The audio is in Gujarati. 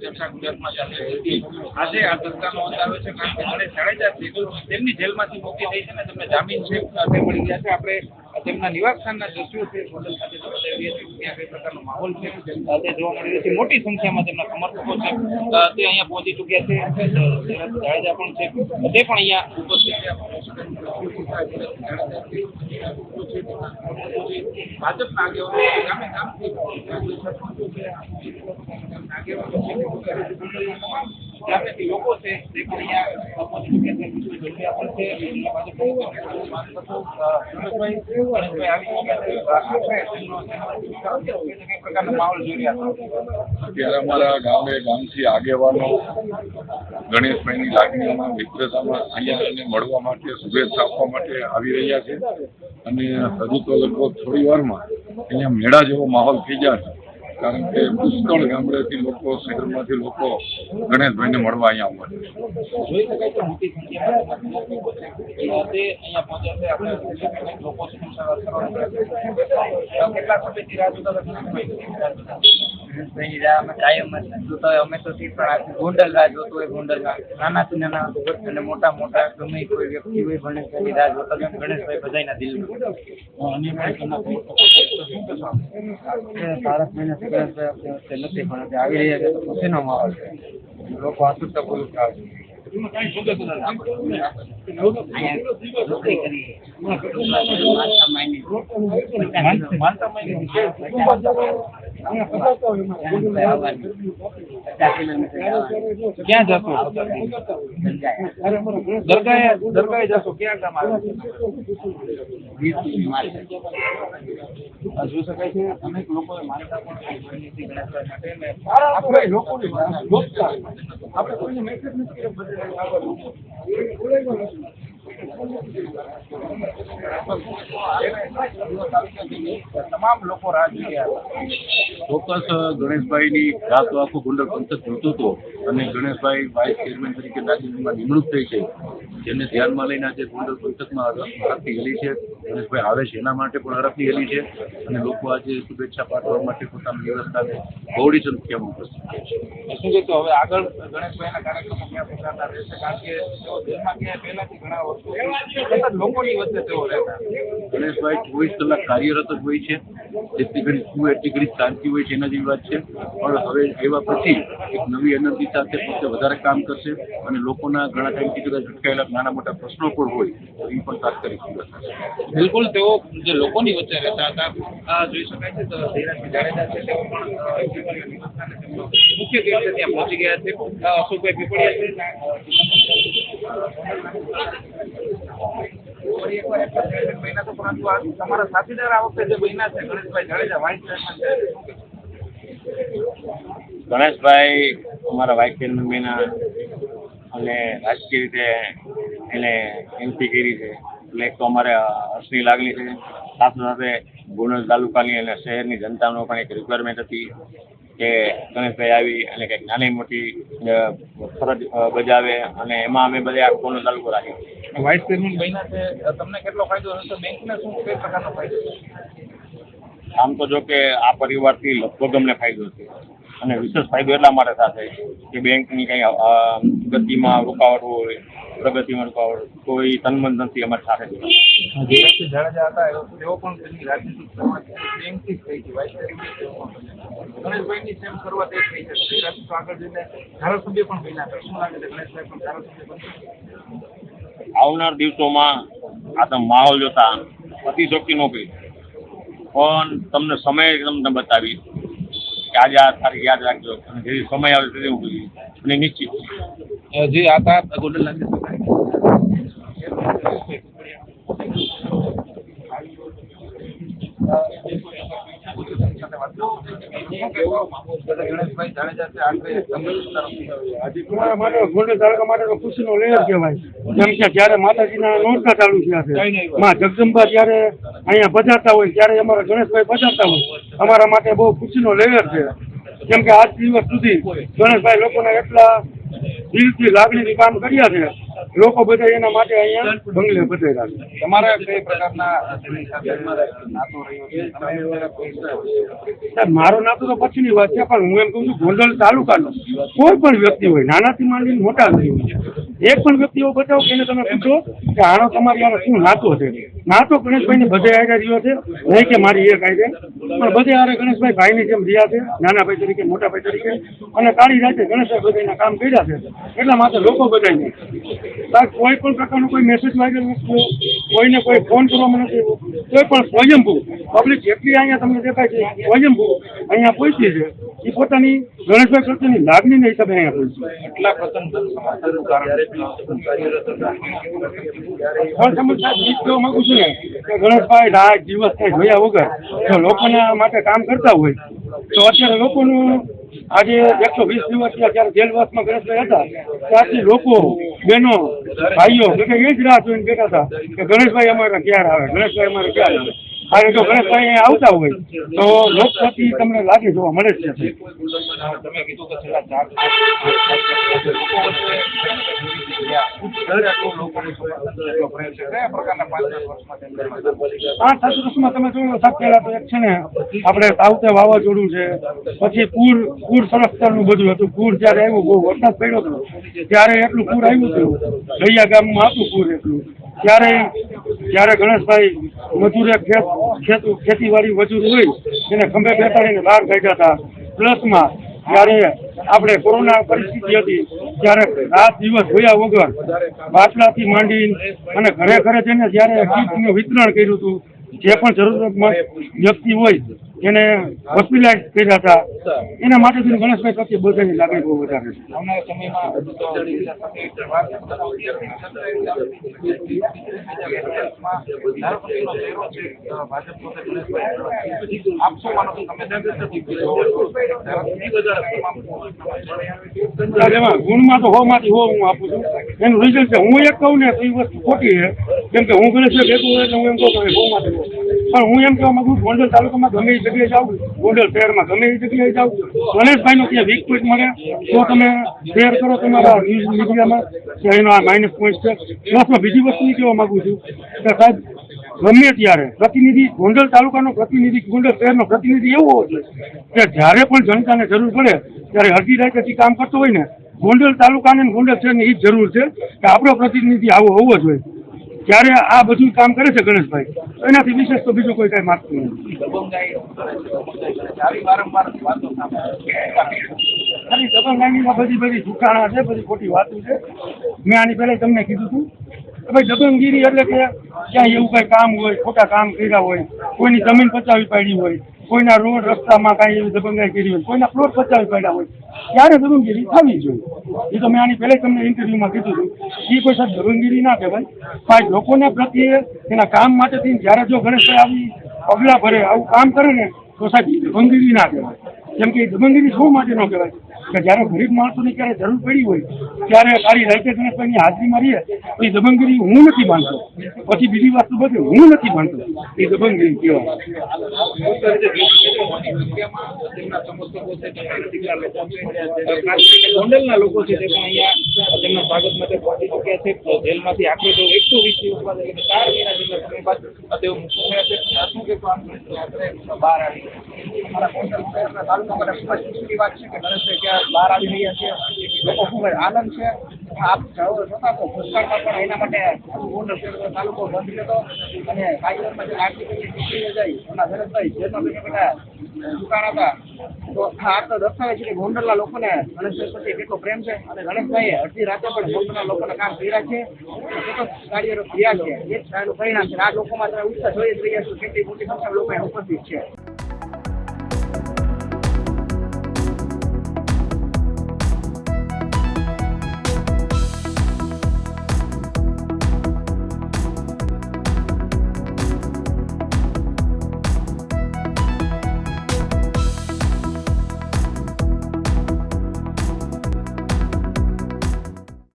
ચર્ચા ગુજરાતમાં ચાલી આજે આ ચર્ચાનો અંત આવે છે, કારણ કે જાડેજા છે તેમની જેલમાંથી મુક્તિ થઈ છે ને તમને જામીન છે મળી ગયા છે. આપણે તેમના નિવાસસ્થાનના દ્રશ્યો છે હોટલ પ્રકારનો માહોલ છે? તે જોવા મળી રહ્યો છે. મોટી સંખ્યામાં તેમના સમર્થકો છે. તે અહીંયા પહોંચી ચૂક્યા છે. જાડેજા પણ છે. તે પણ અહીંયા ઉપસ્થિત ભાજપના આગેવાનો ગામે ગામેથી લોકો છે, તે પણ અહીંયા પહોંચી ચૂક્યા છે. છે આપણે રહ્યા હતા અત્યારે અમારા ગામે ગામથી આગેવાનો ગણેશભાઈની લાગણીઓમાં, મિત્રતામાં અહીંયા મળવા માટે, શુભેચ્છા આપવા માટે આવી રહ્યા છે. અને હજુ તો લગભગ થોડી વારમાં અહીંયા મેળા જેવો માહોલ થઈ જશે કારણ કે પુષ્કળ ગામડેથી લોકો શહેરમાંથી લોકો ગણેશભાઈને મળવા અહીંયા આવે છે? તે અમે તો ઠીક પણ આ ગોંડલ રાહ જોતો હોય ગોંડલ નાના મોટા મોટા ગમે કોઈ. તો નથી લોકો માનતા માની. ક્યાં જશો દરગાહે દરગાહે જશો ક્યાં કામ શકાય છે અનેક લોકોએ માનતા પણ આપણે કોઈને મેસેજ નથી કર્યો તમામ લોકો રાહ જોઈ ચોક્કસ ગણેશભાઈની રાત આખું ગોંડલ પંથક જોતો હતો અને ગણેશભાઈ વાઇસ ચેરમેન તરીકે રાજ્યમાં નિમણૂક થઈ છે. જેને ધ્યાનમાં લઈને આજે ગોંડલ પંથકમાં હરખની હેલી છે. ગણેશભાઈ આવે છે એના માટે પણ હરખની હેલી છે અને લોકો આજે શુભેચ્છા પાઠવા માટે પોતાની વ્યવસ્થાને બહોળી સંખ્યામાં ઉપસ્થિત છે. શું કહેતો હવે આગળ ગણેશભાઈના કાર્યક્રમો ક્યાં પ્રકારના રહેશે? કારણ કે પહેલાથી ઘણા વર્ષો ગણેશભાઈ ચોવીસ કલાક કાર્યરત જ હોય છે? જેટલી ઘડી એટલી ઘડી શાંતિ હોય એના જેવી વાત છે. પણ હવે એવા પછી એક નવી એનર્જી સાથે પોતે વધારે કામ કરશે અને લોકોના ઘણા ટાઈમથી કદાચ અટકાયેલા નાના મોટા પ્રશ્નો પણ હોય, તો એ પણ તાત્કાલિક પૂરા થશે. બિલકુલ, તેઓ જે લોકોની વચ્ચે રહેતા હતા જોઈ શકાય છે, તો જાડેજા છે, તેઓ પણ મુખ્ય ગેટ છે ત્યાં પહોંચી ગયા છે. અશોકભાઈ પીપળિયા. છે ગણેશભાઈ અમારા વાઇસ ચેરમેન મહિના અને રાજકીય રીતે એને એમપી કરી છે. એટલે એક તો અમારે હર્ષની લાગણી છે. સાથે સાથે ગુણજ તાલુકાની અને શહેરની જનતાનો પણ એક રિક્વાયરમેન્ટ હતી કે ગણેશભાઈ આવી અને કંઈક નાની મોટી ફરજ બજાવે અને એમાં અમે બધા આખો તાલુકો રાખી વાઇસ ચેરમેન બન્યા છે. તમને કેટલો ફાયદો થશે બેંકને શું કઈ પ્રકારનો ફાયદો? આમ તો જો કે આ પરિવારથી લગભગ અમને ફાયદો છે. અને વિશેષ ફાયદો એટલા માટે થશે કે બેંકની કંઈ ગતિમાં રૂકાવટ હોય પ્રગતિમાં રૂકાવટ કોઈ તનમન નથી અમારી સાથે. ધીરજસિંહ જાડેજા હતા તેઓ પણ તેમની રાજનીતિક શરૂઆત બેંકથી જ થઈ હતી વાઇસ. ગણેશભાઈની સેમ શરૂઆત એ થઈ છે. તો આગળ જઈને ધારાસભ્ય પણ બન્યા હતા. શું લાગે છે? ગણેશભાઈ પણ ધારાસભ્ય બનશે આવનાર દિવસોમાં આ તો માહોલ જોતા અતિશોક્તિ નોકરી પણ તમને સમય તમને બતાવી કે આજે આ તારીખ યાદ રાખજો અને જે સમય આવે તે હું કહીશ અને નિશ્ચિત. જે આ તા ગોલ્ડન લાગે છે ખુશીનો લહેર કહેવાય. કે જ્યારે માતાજીના નોરતા ચાલુ થયા છે, માં જગદંબા જયારે અહીંયા બજાતા હોય, ત્યારે અમારા ગણેશભાઈ બજાતા હોય, અમારા માટે બહુ ખુશીનો લહેર છે. કેમ કે આજ દિવસ સુધી ગણેશભાઈ લોકોને એટલા દિલથી લાગણીથી કામ કર્યા છે લોકો બધા એના માટે અહીંયા બંગલે પધાર્યા છે તમારા કઈ પ્રકારના સાહેબ, મારો નાતો તો પછીની વાત છે, પણ હું એમ કહું છું, ગોંડલ તાલુકાનો કોઈ પણ વ્યક્તિ હોય, નાનાથી માંડીને મોટા સુધી હોય, એક પણ વ્યક્તિ એવો બતાવો કે તમે પૂછો કે આનો તમારી યાર શું નાતો છે? નાતો ગણેશભાઈ બધે આરે રહ્યો છે. નહીં કે મારી એક આરે પણ બધે આરે ગણેશભાઈ ભાઈની જેમ રહ્યા છે નાના ભાઈ તરીકે મોટા ભાઈ તરીકે. અને કાળી રાતે ગણેશભાઈ બધાના કામ કર્યા છે. એટલા માટે લોકો બધાને કોઈ પણ પ્રકારનો કોઈ મેસેજ વાગ્યો નથી. કોઈને કોઈ ફોન કરવામાં નથી કોઈ પણ સ્વયંભૂ. પબ્લિક જેટલી અહીંયા તમને દેખાય છે, સ્વયંભૂ અહીંયા પહોંચી છે. એ પોતાની ગણેશભાઈ પ્રત્યેની લાગણીના હિસાબે અહીંયા કહેવા માંગુ છું? ને કે ગણેશભાઈ રાત દિવસ કઈ જોયા વગર જો લોકોના માટે કામ કરતા હોય તો અત્યારે લોકોનું આજે એકસો વીસ દિવસ થયા જ્યારે જેલવાસમાં ગણેશભાઈ હતા ત્યારથી લોકો બહેનો ભાઈઓ બધા એ જ રાહ જોઈને બેઠા હતા કે ગણેશભાઈ અમારા ક્યારે આવે ગણેશભાઈ અમારે ક્યારે આવે. જો ગણેશભાઈ અહીંયા આવતા હોય. તો લોકપ્રતિ તમને લાગે જોવા મળે છે. તમે કીધું કે સાત તમે જોયું સાહેબ પહેલા તો એક છે ને, આપણે તાવતે વાવાઝોડું છે, પછી પૂર પૂર સંરક્ષણનું બધું હતું. પૂર જ્યારે આવ્યું, બહુ વરસાદ પડ્યો હતો. ત્યારે એટલું પૂર આવ્યું હતું. દરિયા ગામમાં હતું પૂર એટલું. ત્યારે જ્યારે ગણેશભાઈ મજૂરે ખેત ખેત ખેતીવાડી મજૂર હોય, એને ખંભે બેસાડીને બહાર કાઢ્યા હતા. પ્લસમાં જ્યારે આપણે કોરોના પરિસ્થિતિ હતી, ત્યારે રાત દિવસ જોયા વગર બાટલાથી માંડી અને ઘરે ઘરે જઈને જ્યારે કીટનું વિતરણ કર્યું હતું, જે પણ જરૂરતમંદ વ્યક્તિ હોય એને હોસ્પિટલાઇઝ કર્યા હતા. એના માટે થઈને ગણેશભાઈ પ્રત્યે બધાની લાગણી બહુ વધારે છે. ગુણમાં સમયમાં તો હો તો હોમાંથી હો હું આપું છું. એનું રિઝલ્ટ છે હું એક કહું ને તો એ વસ્તુ ખોટી છે. કેમ કે હું ગણેશભાઈ ભેગું હોય એટલે હું એમ કહું કે હો. પણ હું એમ કહેવા માંગુ ગોંડલ તાલુકામાં ગમે એ જગ્યાએ જાઉં ગોંડલ શહેરમાં ગમે એ જગ્યાએ જાઉં ગણેશભાઈનો ત્યાં વીક પોઈન્ટ મળે, તો તમે શેર કરો તમારા ન્યૂઝ મીડિયામાં કે એનો આ માઇનસ પોઈન્ટ છે. પ્લસમાં બીજી વસ્તુ એ કહેવા માંગુ છું કે સાહેબ, ગમે ત્યારે પ્રતિનિધિ ગોંડલ તાલુકાનો પ્રતિનિધિ, ગોંડલ શહેરનો પ્રતિનિધિ એવો હોવો જોઈએ કે જ્યારે પણ જનતાને જરૂર પડે, ત્યારે અડધી રાતેથી કામ કરતો હોય ને, ગોંડલ તાલુકાને ગોંડલ શહેરની એ જ જરૂર છે કે આપણો પ્રતિનિધિ આવો હોવો જોઈએ. ત્યારે આ બધું કામ કરે છે ગણેશભાઈ, એનાથી વિશેષ તો બીજું કોઈ કાંઈ માગતું નથી. ખાલી દબંગાઈની બધી બધી જુકાણા છે, બધી ખોટી વાતો છે. મેં આની પહેલા તમને કીધું હતું ભાઈ દબંગગીરી એટલે કે ક્યાંય એવું કાંઈ કામ હોય, ખોટા કામ કર્યા હોય, કોઈની જમીન પચાવી પાડી હોય, કોઈના રોડ રસ્તામાં કાંઈ એવી દબંગાઈ કરી હોય, કોઈના પ્લોટ પચાવી પાડ્યા હોય ત્યારે દબંગગીરી થવી જોઈએ? એ તો મેં આની પહેલાં તમને ઇન્ટરવ્યુમાં કીધું હતું. એ કોઈ સાહેબ દબંગગીરી ના કહેવાય. પણ લોકોના પ્રત્યે એના કામ માટે થઈને જ્યારે જો ગણેશભાઈ આવી પગલાં ભરે, આવું કામ કરે ને, તો સાહેબ દબંગગીરી ના કહેવાય. કેમ કે દબંગગીરી શું માટે ન કહેવાય? કે જ્યારે ગરીબ માણસોની ક્યારે જરૂર પડી હોય, ત્યારે કાળી રાઈતે ગણેશભાઈની હાજરીમાં રહીએ એ દબંગગીરી હું નથી માનતો. પછી બીજી વસ્તુ બધી હું નથી માનતો. એ દબંગગીરી કહેવાય. ગોંડલના લોકો છે તે અહીંયા તેમના સ્વાગત માટે જેલમાંથી આખરે એકસો વીસ દિવસ છે શું આમ બહાર માટે ખૂબ જ ખુશીની વાત છે કે ગણેશભાઈ બહાર આવી રહ્યા છે. લોકો ખૂબ જ આનંદ છે? આપ જાઓ તો ભૂતકાળમાં પણ એના માટે પૂર્ણ તાલુકો બંધ રહેતો અને કાયદેસરમાં જે આર્થિક રીતે નીકળી જાય એના ભરતભાઈ જેમાં બેઠા બધા દુકાન હતા તો આ તો દર્શાવે છે કે ગોંડલના લોકોને ગણેશ પ્રત્યે કેટલો પ્રેમ છે અને ગણેશભાઈએ અડધી રાતે પણ ગોંડલના લોકોને કામ કર્યા છે. સતત કાર્યરત થયા છે. એ જ પરિણામ છે. આ લોકોમાં તમે ઉત્સાહ જોઈ જ રહ્યા છો કેટલી મોટી સંખ્યામાં લોકો ઉપસ્થિત છે.